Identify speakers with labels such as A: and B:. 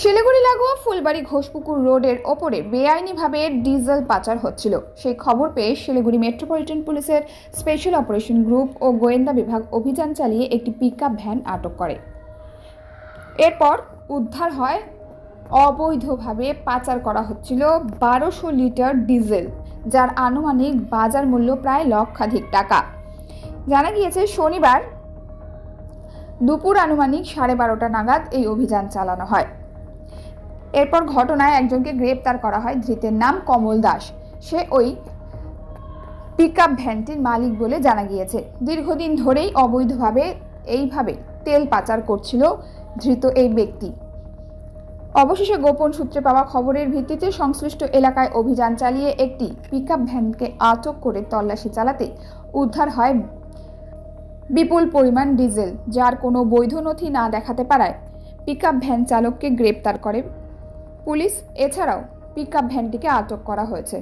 A: শিলিগুড়ি লাগোয়া ফুলবাড়ি ঘোষপুকুর রোডের ওপরে বেআইনিভাবে ডিজেল পাচার হচ্ছিল। সেই খবর পেয়ে শিলিগুড়ি মেট্রোপলিটন পুলিশের স্পেশাল অপারেশন গ্রুপ ও গোয়েন্দা বিভাগ অভিযান চালিয়ে একটি পিকআপ ভ্যান আটক করে। এরপর উদ্ধার হয় অবৈধভাবে পাচার করা হচ্ছিল বারোশো লিটার ডিজেল, যার আনুমানিক বাজার মূল্য প্রায় লক্ষাধিক টাকা। জানা গিয়েছে, শনিবার দুপুর আনুমানিক সাড়ে বারোটা নাগাদ এই অভিযান চালানো হয়। এরপর ঘটনায় একজনকে গ্রেপ্তার করা হয়। ধৃতের নাম কমল দাস। সে ওই পিকআপ ভ্যানটির মালিক বলে জানা গিয়েছে। দীর্ঘদিন ধরেই অবৈধভাবে এইভাবে তেল পাচার করছিল ধৃত এই ব্যক্তি। অবশেষে গোপন সূত্রে পাওয়া খবরের ভিত্তিতে সংশ্লিষ্ট এলাকায় অভিযান চালিয়ে একটি পিকআপ ভ্যানকে আটক করে তল্লাশি চালাতে উদ্ধার হয় বিপুল পরিমাণ ডিজেল, যার কোনো বৈধ নথি না দেখাতে পারায় পিকআপ ভ্যান চালককে গ্রেপ্তার করে পুলিশ এছাড়াও পিকআপ ভ্যানটিকে আটক করা হয়েছে।